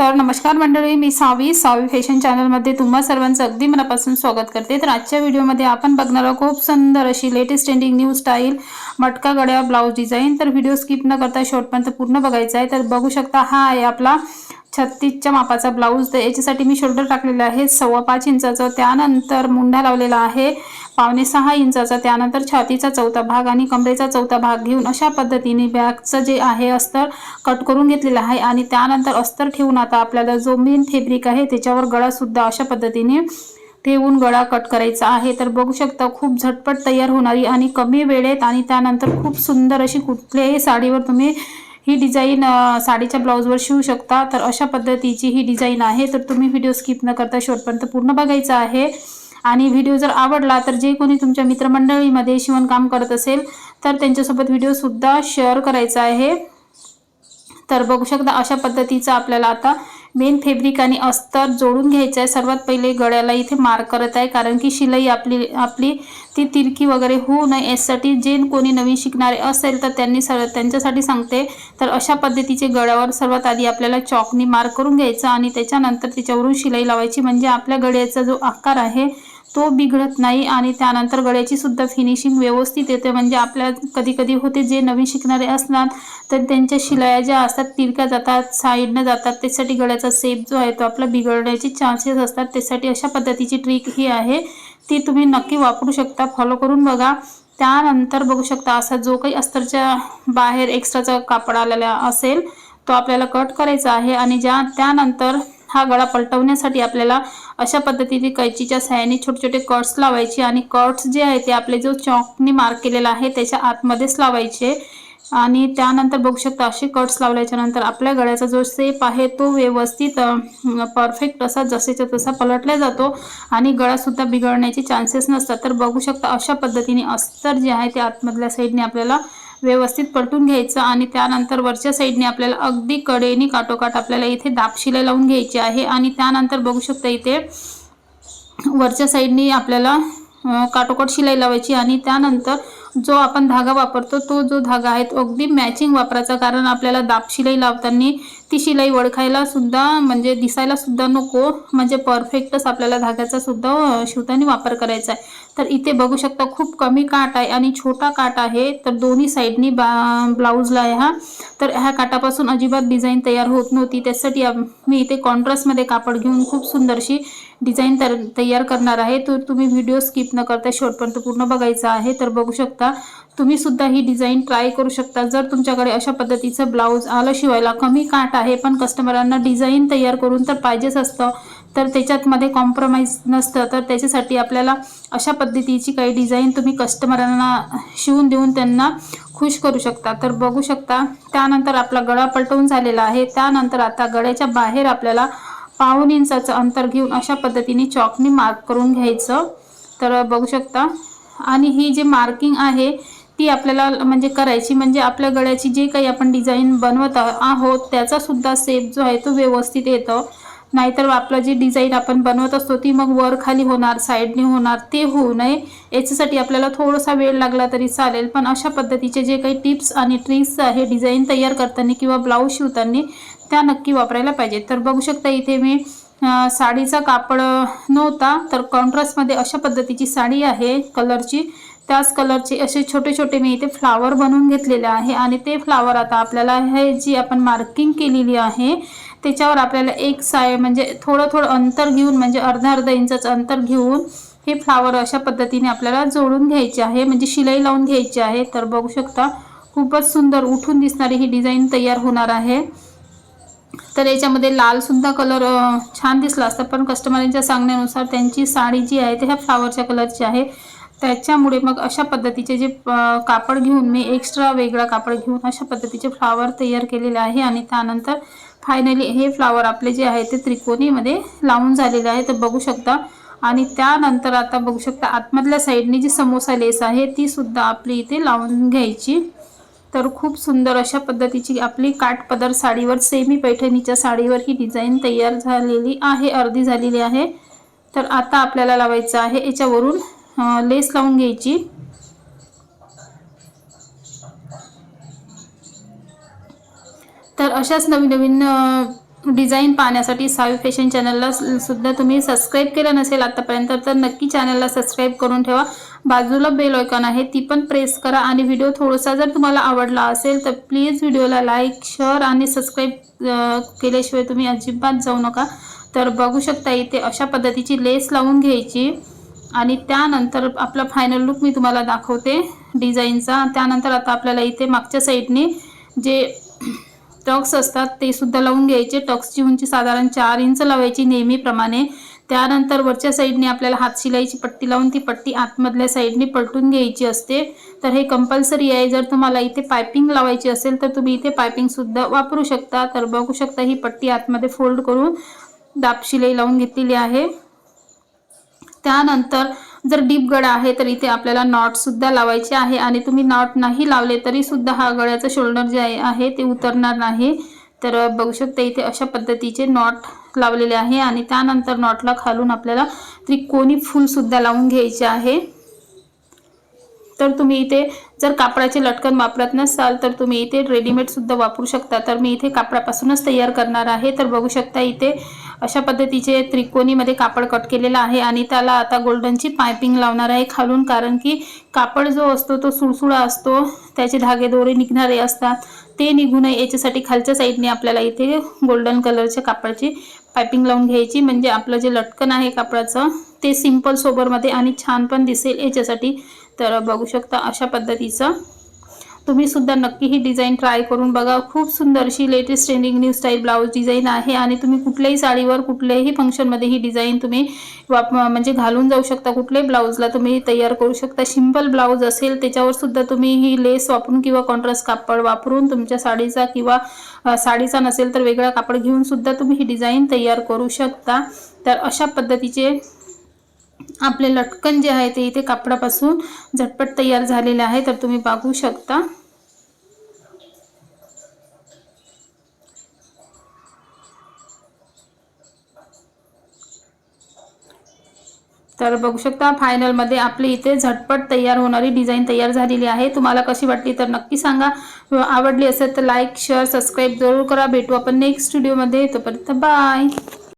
तर नमस्कार मंडळी. मी सावी. सावी फॅशन चॅनलमध्ये तुम्हा सर्वांचं अगदी मनापासून स्वागत करते. तर आजच्या व्हिडिओमध्ये आपण बघणार आहोत खूप सुंदर अशी लेटेस्ट ट्रेंडिंग न्यू स्टाईल मटका गड्या ब्लाऊज डिझाईन तर व्हिडिओ स्किप न करता शेवटपर्यंत पूर्ण बघायचा आहे. तर बघू शकता हा आहे आपला छत्तीसच्या मापाचा ब्लाऊज तर याच्यासाठी मी शोल्डर टाकलेला आहे. सव्वा पाच इंचाचं त्यानंतर मुंडा लावलेला आहे. पावणे सहा इंचाचा त्यानंतर छातीचा चौथा भाग आणि कमरेचा चौथा भाग घेऊन अशा पद्धतीने बॅगचं जे आहे अस्तर कट करून घेतलेलं आहे आणि त्यानंतर अस्तर ठेवून आता आपल्याला जो मेन फेब्रिक आहे त्याच्यावर गळासुद्धा अशा पद्धतीने ठेवून गळा कट करायचा आहे. तर बघू शकता खूप झटपट तयार होणारी आणि कमी वेळेत आणि त्यानंतर खूप सुंदर अशी कुठल्याही साडीवर तुम्ही ही डिझाईन साडीच्या ब्लाऊजवर शिवू शकता. तर अशा पद्धतीची ही डिझाईन आहे. तर तुम्ही व्हिडिओ स्किप न करता शेवटपर्यंत पूर्ण बघायचा आहे. आणि व्हिडिओ जर आवडला तर जे कोणी तुमच्या मित्रमंडळीमध्ये शिवणकाम करत असेल तर त्यांच्यासोबत व्हिडिओसुद्धा शेअर करायचा आहे. तर बघू शकता अशा पद्धतीचा आपल्याला आता मेन फॅब्रिक आणि अस्तर जोडून घ्यायचं आहे सर्वात पहिले गळ्याला इथे मार्क करत आहे कारण की शिलाई आपली आपली ती तिरकी वगैरे होऊ नये. यासाठी जे कोणी नवीन शिकणारे असेल तर त्यांनी सर त्यांच्यासाठी सांगते. तर अशा पद्धतीचे गळ्यावर सर्वात आधी आपल्याला चॉकनी मार्क करून घ्यायचं आणि त्याच्यानंतर त्याच्यावरून शिलाई लावायची. म्हणजे आपल्या गळ्याचा जो आकार आहे तो बिघडत नाही आणि त्यानंतर गळ्याची सुद्धा फिनिशिंग व्यवस्थित येते. म्हणजे आपल्या कधी कधी होते जे नवीन शिकणारे असणार तर त्यांच्या शिलाया ज्या असतात तिरक्या जातात साईडनं जातात त्यासाठी गळ्याचा सेप जो आहे तो आपला बिघडण्याचे चान्सेस असतात. त्यासाठी अशा पद्धतीची ट्रिक ही आहे. ती तुम्ही नक्की वापरू शकता. फॉलो करून बघा. त्यानंतर बघू शकता असा जो काही अस्तरच्या बाहेर एक्स्ट्राचा कापड आलेला असेल तो आपल्याला कट करायचा आहे. आणि ज्या त्यानंतर हा गळा पलटवण्यासाठी आपल्याला अशा पद्धतीने कैचीच्या सहाय्याने छोटे छोटे कट्स लावायचे आणि कट्स जे आहे ते आपले जो चॉकनी मार्क केलेला आहे त्याच्या आतमध्येच लावायचे. आणि त्यानंतर बघू शकता असे कट्स लावल्याच्या नंतर आपल्या गळ्याचा जो सेप आहे तो व्यवस्थित परफेक्ट असा जसेच्या तसा पलटला जातो आणि गळासुद्धा बिघडण्याचे चान्सेस नसतात. तर बघू शकता अशा पद्धतीने अस्तर जे आहे ते आतमधल्या साईडने आपल्याला व्यवस्थित पलटून घ्यायचं आणि त्यानंतर वरच्या साईडने आपल्याला अगदी कडेने काटोकाट आपल्याला इथे दापशिला लावून घ्यायची आहे. आणि त्यानंतर बघू शकता इथे वरच्या साईडनी आपल्याला काटोकाट शिलाई लावायची आणि त्यानंतर जो आपण धागा वापरतो तो जो धागा आहे तो अगदी मॅचिंग वापरायचा. कारण आपल्याला दाब शिलाई लावताना ती शिलाई ओळखायला सुद्धा म्हणजे दिसायला सुद्धा नको. म्हणजे परफेक्टच आपल्याला धाग्याचा सुद्धा शिवताना वापर करायचा आहे. तर इथे बघू शकता खूप कमी काट आहे आणि छोटा काट आहे. तर दोन्ही साईडनी बा ब्लाऊजला आहे हा. तर ह्या काटापासून अजिबात डिझाईन तयार होत नव्हती. त्यासाठी मी इथे कॉन्ट्रास्टमध्ये कापड घेऊन खूप सुंदरशी डिझाईन तर तयार करणार आहे. तर तुम्ही व्हिडिओ स्किप न करता शेवटपर्यंत पूर्ण बघायचा आहे. तर बघू शकता तुम्ही सुद्धा ही डिझाईन ट्राय करू शकता. जर तुमच्याकडे अशा पद्धतीचं ब्लाऊज आलं शिवायला कमी काट आहे पण कस्टमरांना डिझाईन तयार करून तर पाहिजेच असतं. तर त्याच्यात मध्ये कॉम्प्रोमाइज नसतं. तर त्याच्यासाठी आपल्याला अशा पद्धतीची काही डिझाईन तुम्ही कस्टमरांना शिवून देऊन त्यांना खुश करू शकता. तर बघू शकता त्यानंतर आपला गळा पलटवून झालेला आहे. त्यानंतर आता गळ्याच्या बाहेर आपल्याला पाऊन इंचाचं अंतर घेऊन अशा पद्धतीने चॉकनी मार्क करून घ्यायचं. तर बघू शकता आणि ही जे मार्किंग आहे ती आपल्याला म्हणजे करायची म्हणजे आपल्या गळ्याची जे काही आपण डिझाईन बनवत आहोत त्याचा सुद्धा सेप जो आहे तो व्यवस्थित येतो. नाहीतर आपलं जे डिझाईन आपण बनवत असतो ती मग वर खाली होणार साईडने होणार ते होऊ नये. याच्यासाठी आपल्याला थोडासा वेळ लागला तरी चालेल पण अशा पद्धतीचे जे काही टिप्स आणि ट्रिक्स आहे डिझाईन तयार करताना किंवा ब्लाऊज शिवताना त्या नक्की वापरायला पाहिजेत. तर बघू शकता इथे मी साडीचा कापड नव्हता तर कॉन्ट्रास्टमध्ये अशा पद्धतीची साडी आहे कलरची. त्याच कलरचे असे छोटे छोटे मी इथे फ्लावर बनवून घेतलेले आहे आणि ते फ्लावर आता आपल्याला हे जी आपण मार्किंग केलेली आहे त्याच्यावर आपल्याला एक साय म्हणजे थोडं थोडं अंतर घेऊन म्हणजे अर्धा अर्धा इंचाच अंतर घेऊन हे फ्लावर अशा पद्धतीने आपल्याला जोडून घ्यायचे आहे म्हणजे शिलाई लावून घ्यायची आहे. तर बघू शकता खूपच सुंदर उठून दिसणारी ही डिझाईन तयार होणार आहे. तर याच्यामध्ये लालसुद्धा कलर छान दिसला असता. पण कस्टमरांच्या सांगण्यानुसार त्यांची साडी जी आहे ते ह्या फ्लावरच्या कलरची आहे. त्याच्यामुळे मग अशा पद्धतीचे जे कापड घेऊन मी एक्स्ट्रा वेगळा कापड घेऊन अशा पद्धतीचे फ्लावर तयार केलेले आहे. आणि त्यानंतर फायनली हे फ्लावर आपले जे आहे ते त्रिकोणीमध्ये लावून झालेले आहे. तर बघू शकता. आणि त्यानंतर आता बघू शकता आतमधल्या साईडने जी समोसा लेस आहे ती सुद्धा आपली इथे लावून घ्यायची. तर खूप सुंदर अशा पद्धतीची आपली काठपदर साडीवर सेमी पैठणीच्या साडीवर ही डिझाईन तयार झालेली आहे अर्धी झालेली आहे. तर आता आपल्याला लावायचं आहे याच्यावरून लेस लावून घ्यायची. तर अशाच नवीन नवीन डिझाईन पाहण्यासाठी सावी फॅशन चॅनलला सुद्धा तुम्ही सबस्क्राईब केलं नसेल आतापर्यंत तर नक्की चॅनलला सबस्क्राईब करून ठेवा. बाजूला बेल आयकॉन आहे ती पण प्रेस करा आणि व्हिडिओ थोडासा जर तुम्हाला आवडला असेल तर प्लीज व्हिडिओला लाईक शेअर आणि सबस्क्राईब केल्याशिवाय तुम्ही अजिबात जाऊ नका. तर बघू शकता इथे अशा पद्धतीची लेस लावून घ्यायची आणि त्यानंतर आपला फायनल लुक मी तुम्हाला दाखवते डिझाईनचा त्यानंतर आता आपल्याला इथे मागच्या साईडने जे टॉक्स असतात ते सुद्धा लावून घ्यायचे. टॉक्सची उंची साधारण चार इंच लावायची नेहमीप्रमाणे. त्यानंतर वरच्या साईडने आपल्याला हात शिलाईची पट्टी लावून ती पट्टी आतमधल्या साईडने पलटून घ्यायची असते. तर हे कंपल्सरी आहे. जर तुम्हाला इथे पायपिंग लावायची असेल तर तुम्ही इथे पायपिंगसुद्धा वापरू शकता. तर बघू शकता ही पट्टी आतमध्ये फोल्ड करून दाब शिलाई लावून घेतलेली आहे. त्यानंतर जर डीप गळा आहे तर इथे आपल्याला नॉट सुद्धा लावायचे आहे. आणि तुम्ही नॉट नाही लावले तरी सुद्धा हा गळ्याचं शोल्डर जे आहे- ते उतरणार नाही. तर बघू शकता इथे अशा पद्धतीचे नॉट लावलेले आहे. आणि त्यानंतर नॉटला खालून आपल्याला त्रिकोणी फूलसुद्धा लावून घ्यायचे आहे. तर तुम्ही इथे जर कापडाचे लटकन वापरत नसाल तर तुम्ही इथे रेडीमेड सुद्धा वापरू शकता. तर मी इथे कापडापासूनच तयार करणार आहे. तर बघू शकता इथे अशा पद्धतीचे त्रिकोणीमध्ये कापड कट केलेला आहे आणि त्याला आता गोल्डनची पायपिंग लावणार आहे खालून कारण की कापड जो असतो तो सुळसुळा असतो त्याचे धागे दोरे निघणारे असतात. ते निघू नये याच्यासाठी खालच्या साईडने आपल्याला इथे गोल्डन कलरच्या कापडाची पायपिंग लावून घ्यायची. म्हणजे आपलं जे लटकन आहे कापडाचं ते सिंपल सोबरमध्ये आणि छान पण दिसेल याच्यासाठी. तर बघू शकता अशा पद्धतीचं तुम्ही सुद्धा नक्की ही डिझाईन ट्राय करून बघा. खूप सुंदर अशी latest trending new style blouse design आहे आणि तुम्ही कुठल्याही साडीवर कुठल्याही फंक्शनमध्ये ही डिझाईन तुम्ही वाप म्हणजे घालून जाऊ शकता. कुठल्याही ब्लाऊजला तुम्ही तयार करू शकता. सिंपल ब्लाऊज असेल त्याच्यावर सुद्धा तुम्ही ही लेस वापरून किंवा कॉन्ट्रास्ट कापड वापरून तुमच्या साडीचा किंवा साडीचा नसेल तर वेगळा कापड घेऊन सुद्धा तुम्ही ही डिझाईन तयार करू शकता. तर अशा पद्धतीचे आपले लटकन जे आहे ते इथे कापडापासून झटपट तयार झालेले आहे तर तुम्ही बघू शकता. तर बघू शकता फायनलमध्ये आपली इथे झटपट तयार होणारी डिझाईन तयार झालेली आहे. तुम्हाला कशी वाटली तर नक्की सांगा. आवडली असेल तर लाईक शेअर सबस्क्राईब जरूर करा. भेटू आपण नेक्स्ट व्हिडिओमध्ये तोपर्यंत बाय